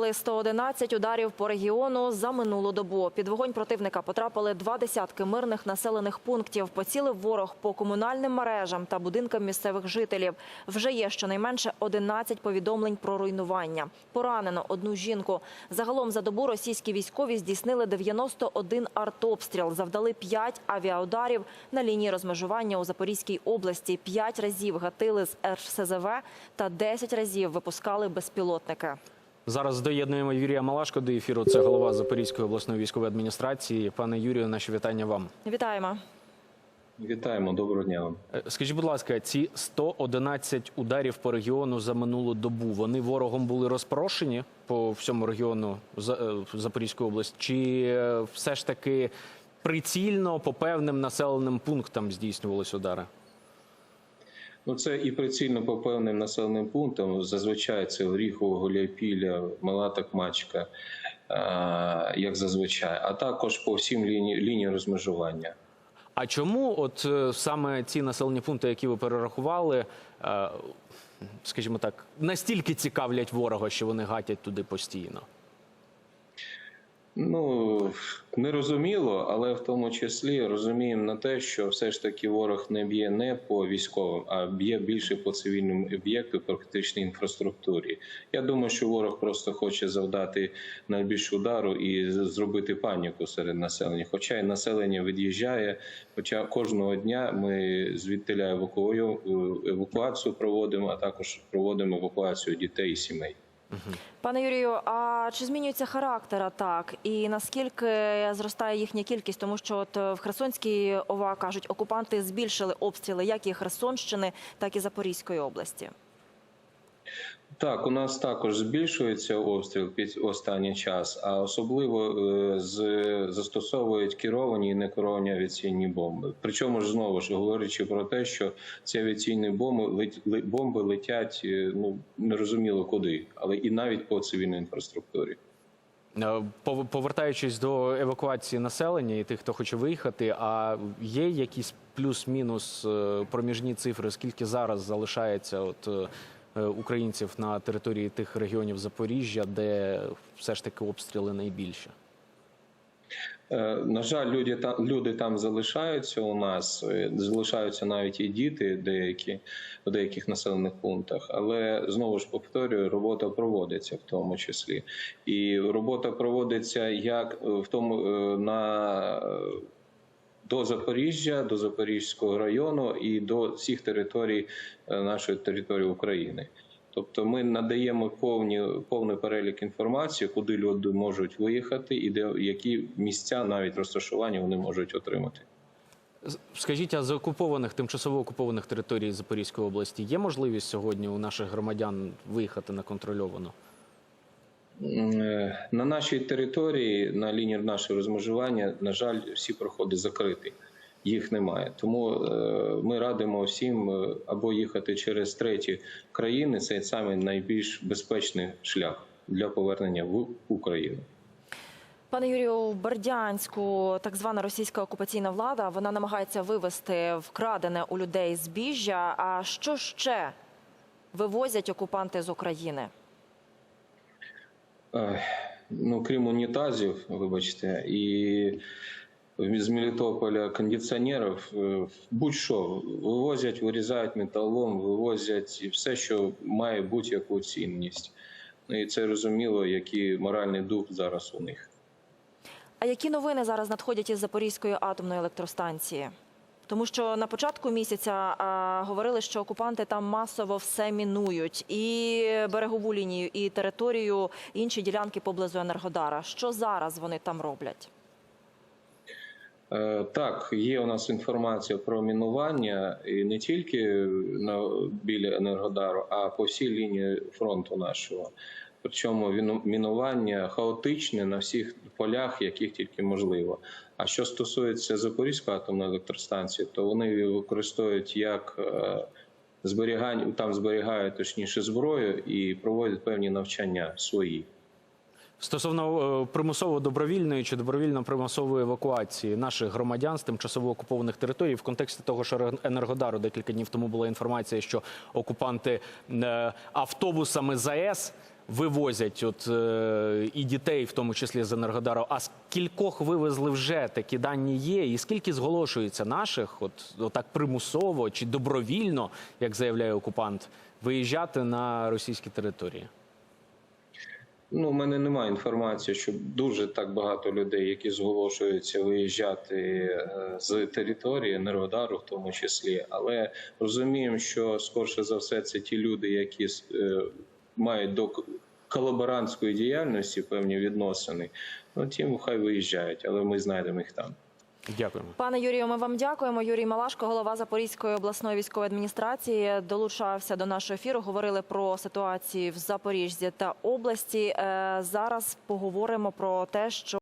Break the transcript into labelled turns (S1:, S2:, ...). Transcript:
S1: завдали 111 ударів по регіону за минулу добу. Під вогонь противника потрапили два десятки мирних населених пунктів. Поцілив ворог по комунальним мережам та будинкам місцевих жителів. Вже є щонайменше 11 повідомлень про руйнування. Поранено одну жінку. Загалом за добу російські військові здійснили 91 артобстріл, завдали 5 авіаударів на лінії розмежування у Запорізькій області. 5 разів гатили з РСЗВ та 10 разів випускали безпілотники.
S2: Зараз доєднуємо Юрія Малашко до ефіру. Це голова Запорізької обласної військової адміністрації. Пане Юрію, наші вітання вам.
S1: Вітаємо.
S3: Вітаємо, доброго дня вам.
S2: Е, Скажіть, будь ласка, ці 111 ударів по регіону за минулу добу вони ворогом були розпорошені по всьому регіону е, Запорізької області, чи е, все ж таки прицільно по певним населеним пунктам здійснювалися удари?
S3: Ну це і прицільно по певним населеним пунктам. Зазвичай це Оріхово, Гуляйпілля, Мала Такмачка, е, як зазвичай, а також по всім лінії лінії розмежування.
S2: А чому от е, саме ці населені пункти, які ви перерахували, е, скажімо так, настільки цікавлять ворога, що вони гатять туди постійно?
S3: Ну нерозуміло, але в тому числі розуміємо на те, що все ж таки ворог не б'є не по військовим, а б'є більше по цивільним об'єкту, по критичній інфраструктурі. Я думаю, що ворог просто хоче завдати найбільш удару і зробити паніку серед населення. Хоча й населення від'їжджає. Хоча кожного дня ми звідтиля евакуацію проводимо, а також проводимо евакуацію дітей і сімей.
S1: Пане Юрію, а чи змінюється характер атак? І наскільки зростає їхня кількість? Тому що от е, в Херсонській ОВА кажуть, окупанти збільшили обстріли як і Херсонщини, так і Запорізької області.
S3: Так, у нас також збільшується обстріл під останній час, а особливо е, з застосовують керовані і некеровані авіаційні бомби. Причому ж знову ж говорячи про те, що ці авіаційні бомби бомби летять е, ну нерозуміло куди, але і навіть по цивільній інфраструктурі.
S2: Е, Повертаючись до евакуації населення і тих, хто хоче виїхати, а є якісь плюс-мінус проміжні цифри, скільки зараз залишається от українців на території тих регіонів Запоріжжя, де все ж таки обстріли найбільше?
S3: Е, На жаль, люди там люди там залишаються у нас, е, залишаються навіть і діти, деякі в деяких населених пунктах. Але знову ж повторюю, робота проводиться в тому числі, і робота проводиться як е, в тому е, на е, до Запоріжжя, до Запорізького району і до всіх територій е, нашої території України. Тобто ми надаємо повні, повний перелік інформації, куди люди можуть виїхати, і де які місця навіть розташування вони можуть отримати.
S2: Скажіть, а з окупованих тимчасово окупованих територій Запорізької області є можливість сьогодні у наших громадян виїхати на контрольовану?
S3: Е, На нашій території, на лінії нашого розмежування, на жаль, всі проходи закриті. Їх немає. Тому е, ми радимо всім е, або їхати через треті країни. Це саме найбільш безпечний шлях для повернення в Україну.
S1: Пане Юрію, у Бердянську так звана російська окупаційна влада вона намагається вивести вкрадене у людей збіжжя. А що ще вивозять окупанти з України?
S3: Ну, крім унітазів, вибачте, і з Мелітополя кондиціонерів, е, будь-що вивозять, вирізають металолом, вивозять і все, що має будь-яку цінність. Ну і це розуміло, який моральний дух зараз у них.
S1: А які новини зараз надходять із Запорізької атомної електростанції? Тому що на початку місяця а, говорили, що окупанти там масово все мінують і берегову лінію, і територію, і інші ділянки поблизу Енергодара. Що зараз вони там роблять?
S3: Е, Так, є у нас інформація про мінування і не тільки на біля Енергодару, а по всій лінії фронту нашого. Причому мінування хаотичне на всіх полях, яких тільки можливо. А що стосується Запорізької атомної електростанції, то вони використовують як е, зберігання, там зберігають точніше зброю і проводять певні навчання свої.
S2: Стосовно е, примусово-добровільної чи добровільно-примусової евакуації наших громадян з тимчасово окупованих територій, в контексті того, що Енергодару декілька днів тому була інформація, що окупанти е, автобусами ЗАЕС вивозять от е, і дітей, в тому числі з Енергодару. А скількох вивезли вже такі дані є? І скільки зголошується наших, от отак примусово чи добровільно, як заявляє окупант, виїжджати на російські території?
S3: Ну, у мене немає інформації, що дуже так багато людей, які зголошуються виїжджати е, з території Енергодару, в тому числі. Але розуміємо, що скорше за все це ті люди, які е, мають до колаборантської діяльності певні відносини. Ну, тим хай виїжджають, але ми знайдемо їх там.
S2: Дякуємо.
S1: Пане Юрію, ми вам дякуємо. Юрій Малашко, голова Запорізької обласної військової адміністрації, долучався до нашого ефіру. Говорили про ситуацію в Запоріжжі та області. Е, Зараз поговоримо про те, що